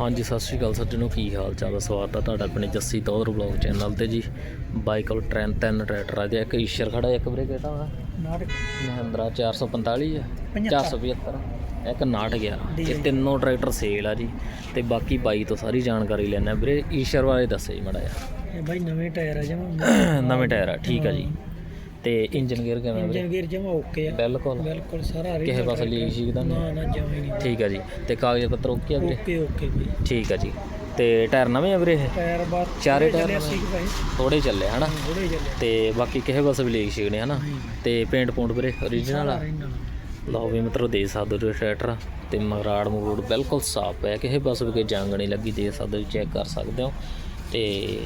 ਹਾਂਜੀ ਸਤਿ ਸ਼੍ਰੀ ਅਕਾਲ ਸੱਜਣੋ ਕੀ ਹਾਲ ਚਾਲ ਹੈ ਸਵਾਗਤ ਹੈ ਤੁਹਾਡਾ ਆਪਣੇ ਜੱਸੀ ਤੌਰ ਬਲੌਗ ਚੈਨਲ ਤੇ ਜੀ। ਬਾਈਕ ਕੋਲ ਟ੍ਰੈਨ ਤਿੰਨ ਟਰੈਕਟਰ ਆ ਜੀ ਇੱਕ ਈਸ਼ਰ ਖੜਾ ਇੱਕ ਵੀਰੇ ਕਿਹੜਾ ਵਾ? ਮਹਿੰਦਰਾ 445 ਆ 475 ਇੱਕ 911 ਡੀਜ਼ਲ। ਇਹ ਤਿੰਨੋਂ ਟਰੈਕਟਰ ਸੇਲ ਆ ਜੀ ਤੇ ਬਾਕੀ ਬਾਈ ਤੋਂ ਸਾਰੀ ਜਾਣਕਾਰੀ ਲੈਣਾ ਵੀਰੇ ਈਸ਼ਰ ਬਾਰੇ ਦੱਸੇ ਜੀ ਮੜਾ ਇਹ ਬਾਈ ਨਵੇਂ ਟਾਇਰ ਆ ਜਮਾ ਨਵੇਂ ਟਾਇਰ ਆ ਠੀਕ ਆ ਜੀ। ਤੇ ਇੰਜਨ ਗੇਅਰ ਕਿਵੇਂ ਵੀਰੇ? ਇੰਜਨ ਗੇਅਰ ਜਮਾ ਓਕੇ ਆ। ਬਿਲਕੁਲ। ਬਿਲਕੁਲ ਸਾਰਾ ਕਿਸੇ ਪਾਸੇ ਲੀਕ ਸ਼ੀਕ ਤਾਂ ਨਹੀਂ? ਨਾ ਨਾ ਜਮਾ ਹੀ ਨਹੀਂ। ਠੀਕ ਆ ਜੀ। ਤੇ ਕਾਗਜ਼ ਪੱਤਰ ਓਕੇ ਆ ਵੀਰੇ? ਓਕੇ ਓਕੇ ਬਾਈ ਠੀਕ ਆ ਜੀ। ਤੇ ਟਾਇਰ ਨਵੇਂ ਆ ਵੀਰੇ ਇਹ? ਟਾਇਰ ਬਾਅਦ ਚਾਰੇ ਟਾਇਰ ਚੱਲੇ ਨਵੇਂ? 80 ਪੈਸੇ ਥੋੜੇ ਚੱਲੇ ਹਨਾ? ਥੋੜੇ ਚੱਲੇ। ਤੇ ਬਾਕੀ ਕਿਸੇ ਪਾਸੇ ਵੀ ਲੀਕ ਸ਼ੀਕ ਨੇ ਹਨਾ? ਤੇ ਪੇਂਟ ਪੂੰਟ ਵੀਰੇ ਓਰੀਜਨਲ ਆ? ਲਓ ਵੀ ਮਿੱਤਰੋ ਦੇ ਸਕਦੇ ਹੋ ਟਰੈਕਟਰ ਤੇ ਮਗਰਾੜ ਮਗਰੂੜ ਬਿਲਕੁਲ ਸਾਫ਼ ਹੈ। ਕਿਸੇ ਪਾਸੇ ਵੀ ਕੋਈ ਜੰਗ ਨਹੀਂ ਲੱਗੀ ਦੇ ਸਕਦੇ ਹੋ ਚੈੱਕ ਕਰ ਸਕਦੇ ਹੋ। ਤੇ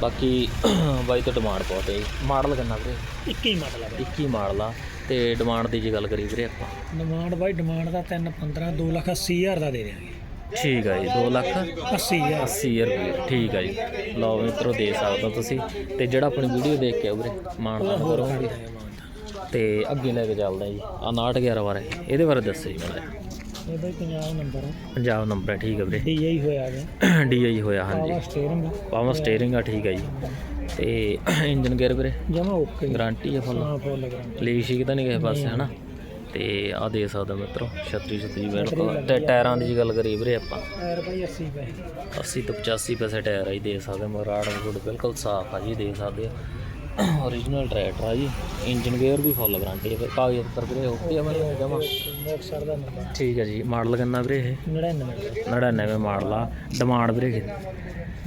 ਬਾਕੀ ਬਾਈ ਤੋਂ ਡਿਮਾਂਡ ਬਹੁਤ ਹੈ ਮਾਡਲ ਕਿੰਨਾ ਵੀਰੇ? 21 ਮਾਡਲ ਆ ਬਾਈ। 21 ਮਾਡਲ ਆ ਤੇ ਡਿਮਾਂਡ ਦੀ ਜੇ ਗੱਲ ਕਰੀ ਵੀਰੇ ਆਪਾਂ। ਡਿਮਾਂਡ ਬਾਈ ਡਿਮਾਂਡ ਦਾ 3 15 2 ਲੱਖ 80 ਹਜ਼ਾਰ ਦਾ ਦੇ ਦੇਵਾਂਗੇ ਠੀਕ ਆ ਜੀ 2 ਲੱਖ 80 ਹਜ਼ਾਰ। 80 ਰੁਪਏ ਠੀਕ ਆ ਜੀ। ਲਓ ਮਿੱਤਰੋ ਦੇ ਸਕਦੇ ਹੋ ਤੁਸੀਂ। ਤੇ ਜਿਹੜਾ ਆਪਣੀ ਵੀਡੀਓ ਦੇਖ ਕੇ ਆਓ ਵੀਰੇ ਮਾਣਦਾਨ ਕਰੋਗੇ ਤੇ। ਅੱਗੇ ਲੈ ਕੇ ਚੱਲਦਾ ਜੀ। ਆ 911 ਬਾਰੇ ਇਹਦੇ ਬਾਰੇ ਦੱਸੋ ਜੀ ਮਾੜਾ ਜਿਹਾ। ਇਹ ਬਾਈ 50 ਨੰਬਰ ਆ। ਪੰਜਾਬ ਨੰਬਰ ਹੈ ਠੀਕ ਹੈ ਵੀਰੇ। ਡੀਆਈ ਹੋਇਆ ਗਿਆ ਡੀਆਈ ਹੋਇਆ ਹਾਂਜੀ। ਪਾਵਰ ਸਟੀਅਰਿੰਗ ਪਾਵਰ ਸਟੀਅਰਿੰਗ ਆ ਠੀਕ ਹੈ ਜੀ। ਤੇ ਇੰਜਨ ਗੇਅਰ ਵੀਰੇ? ਜਮਾ ਓਕੇ ਗਾਰੰਟੀ ਹੈ ਫੁੱਲ ਹਾਂ ਫੁੱਲ ਗਰੰਟੀ ਲੀਕ ਸ਼ੀਕ ਤਾਂ ਨਹੀਂ ਕਿਸੇ ਪਾਸੇ ਹਨਾ? ਤੇ ਆ ਦੇ ਸਕਦਾ ਮਿੱਤਰੋ ਛਤਰੀ ਛਤਰੀ ਬਿਲਕੁਲ। ਤੇ ਟਾਇਰਾਂ ਦੀ ਜੇ ਗੱਲ ਕਰੀਏ ਵੀਰੇ ਆਪਾਂ। ਟਾਇਰ ਬਾਈ 80 ਪੈਸੇ 80 ਤੋਂ 85 ਪੈਸੇ ਟਾਇਰ ਆ ਜੀ ਦੇ ਸਕਦੇ ਮਰਾੜ ਮਰੂੜ ਬਿਲਕੁਲ ਸਾਫ਼ ਆ ਜੀ ਦੇ ਸਕਦੇ ਓਰੀਜਨਲ ਟਰੈਕਟਰ ਆ ਜੀ। ਇੰਜਨ ਗੇਅਰ ਵੀ ਫੁੱਲ ਗਾਰੰਟੀ ਹੈ ਫਿਰ ਕਾਗਜ਼ ਪੱਤਰ ਵੀਰੇ ਓਕੇ ਆ ਮੈਨੂੰ ਜਮਾ। ਮੋਟਰਸਾਈਕਲ ਦਾ ਨੰਬਰ ਠੀਕ ਹੈ ਜੀ ਮਾਡਲ ਕਿੰਨਾ ਵੀਰੇ ਇਹ? 99 99 ਮਾਡਲ ਆ। ਡਿਮਾਂਡ ਵੀਰੇ ਕਿੰਨੀ?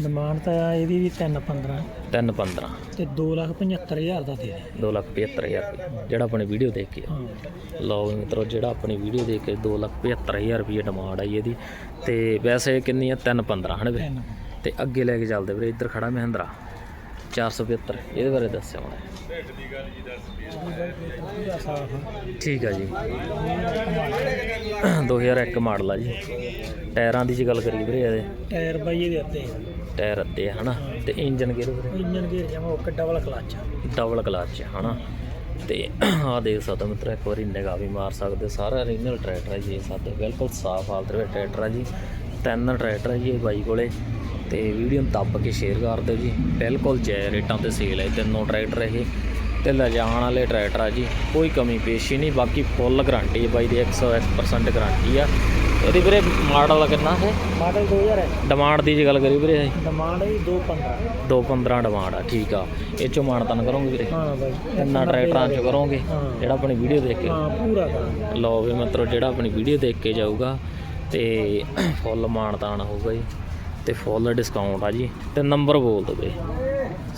ਡਿਮਾਂਡ ਤਾਂ ਇਹਦੀ ਵੀ 3 15 ਤਿੰਨ 15 ਤੇ 2 ਲੱਖ 75 ਹਜ਼ਾਰ ਦਾ ਦੇ ਦੇ। ਦੋ ਲੱਖ ਪਝੱਤਰ ਹਜ਼ਾਰ ਰੁਪਏ। ਜਿਹੜਾ ਆਪਣੀ ਵੀਡੀਓ ਦੇਖ ਕੇ ਲਓ ਮਿੱਤਰੋ ਜਿਹੜਾ ਆਪਣੀ ਵੀਡੀਓ ਦੇਖ ਕੇ ਦੋ ਲੱਖ ਪਝੱਤਰ ਹਜ਼ਾਰ ਰੁਪਏ ਡਿਮਾਂਡ ਆਈ ਇਹਦੀ। ਤੇ ਵੈਸੇ ਕਿੰਨੀ ਆ? ਤਿੰਨ 15 ਹਨ ਵੀਰੇ? ਤੇ ਅੱਗੇ ਲੈ ਕੇ ਚੱਲਦੇ ਵੀਰੇ ਇੱਧਰ ਖੜਾ ਮਹਿੰਦਰਾ। 475 ਇਹਦੇ ਬਾਰੇ ਦੱਸਿਓ ਮੈਂ ਪੂਰਾ ਸਾਫ਼ ਆ। ਠੀਕ ਆ ਜੀ 2001 ਮਾਡਲ ਆ ਜੀ। ਟਾਇਰਾਂ ਦੀ ਜੇ ਗੱਲ ਕਰੀ ਵੀਰੇ ਇਹਦੇ। ਟਾਇਰ ਬਾਈ ਇਹਦੇ ਉੱਤੇ ਟਾਇਰ ਆ ਹਨਾ? ਤੇ ਇੰਜਨ ਗੇਅਰ ਵੀਰੇ? ਇੰਜਨ ਗੇਅਰ ਜਮਾ okay double clutch double clutch ਹਨਾ? ਤੇ ਆਹ ਦੇਖ ਸਕਦੇ ਮਿੱਤਰੋ ਇੱਕ ਵਾਰੀ ਨਿਗਾਹ ਵੀ ਮਾਰ ਸਕਦੇ। ਸਾਰਾ ਓਰੀਜਨਲ ਟਰੈਕਟਰ ਹੈ ਜੀ ਸਾਡੇ। ਬਿਲਕੁਲ ਸਾਫ਼ ਹਾਲਤ ਵਿੱਚ ਟਰੈਕਟਰ ਹੈ ਜੀ। ਤਿੰਨ ਟਰੈਕਟਰ ਹੈ ਜੀ ਬਾਈ ਕੋਲੇ। ਤੇ ਵੀਡੀਓ ਨੂੰ ਦੱਬ ਕੇ ਸ਼ੇਅਰ ਕਰ ਦਿਓ ਜੀ। ਬਿਲਕੁਲ ਜੈ ਰੇਟਾਂ ਤੇ ਸੇਲ ਹੈ ਤਿੰਨੋਂ ਟਰੈਕਟਰ ਇਹ। ਤੇ ਲਿਜਾਣ ਵਾਲੇ ਟਰੈਕਟਰ ਆ ਜੀ ਕੋਈ ਕਮੀ ਪੇਸ਼ੀ ਨਹੀਂ ਬਾਕੀ ਫੁੱਲ ਗਾਰੰਟੀ ਹੈ ਬਾਈ ਦੀ 101% ਗਾਰੰਟੀ ਆ। ਇਹਦੀ ਵੀਰੇ ਮਾਡਲ ਕਿੰਨਾ ਹੈ? ਮਾਡਲ 2000 ਹੈ। ਡਿਮਾਂਡ ਦੀ ਜੇ ਗੱਲ ਕਰੀ ਵੀਰੇ ਡਿਮਾਂਡ ਹੈ 215 215 ਡਿਮਾਂਡ ਆ ਠੀਕ ਆ। ਇਹ ਚੋਂ ਮਾਨਤਨ ਕਰੋਗੇ ਵੀਰੇ। ਹਾਂ ਬਾਈ। ਇੰਨਾ ਟਰੈਕਟਰਾਂ ਚ ਕਰੋਗੇ। ਜਿਹੜਾ ਆਪਣੀ ਵੀਡੀਓ ਦੇਖ ਕੇ। ਹਾਂ ਪੂਰਾ ਕਰ ਲਓ ਵੀ ਮਿੱਤਰੋ ਜਿਹੜਾ ਆਪਣੀ ਵੀਡੀਓ ਦੇਖ ਕੇ ਜਾਊਗਾ ਤੇ ਫੁੱਲ ਮਾਨਤਾਨ ਹੋਊਗਾ ਜੀ। ਤੇ ਫੁੱਲ ਡਿਸਕਾਊਂਟ ਆ ਜੀ। ਤੇ ਨੰਬਰ ਬੋਲ ਦਿਓ ਵੀਰੇ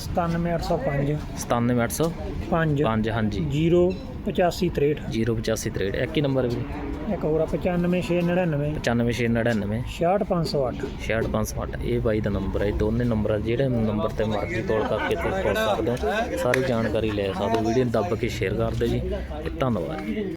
97805 97800 5 5 ਹਾਂਜੀ। 0 85 63 08563 ਇੱਕ ਹੀ ਨੰਬਰ ਵੀਰੇ ਇੱਕ ਹੋਰ ਆ 95699 95699 66508 66508 ਇਹ ਬਾਈ ਦਾ ਨੰਬਰ ਹੈ ਦੋਨੇ ਨੰਬਰ ਆ ਜਿਹੜੇ ਨੰਬਰ ਤੇ ਮਰਜ਼ੀ ਕਾਲ ਕਰਕੇ ਤੇ ਪੁੱਛ ਸਕਦੇ ਹੋ। ਸਾਰੀ ਜਾਣਕਾਰੀ ਲੈ ਸਕਦੇ ਹੋ। ਵੀਡੀਓ ਦੱਬ ਕੇ ਸ਼ੇਅਰ ਕਰ ਦਿਓ ਜੀ। ਧੰਨਵਾਦ।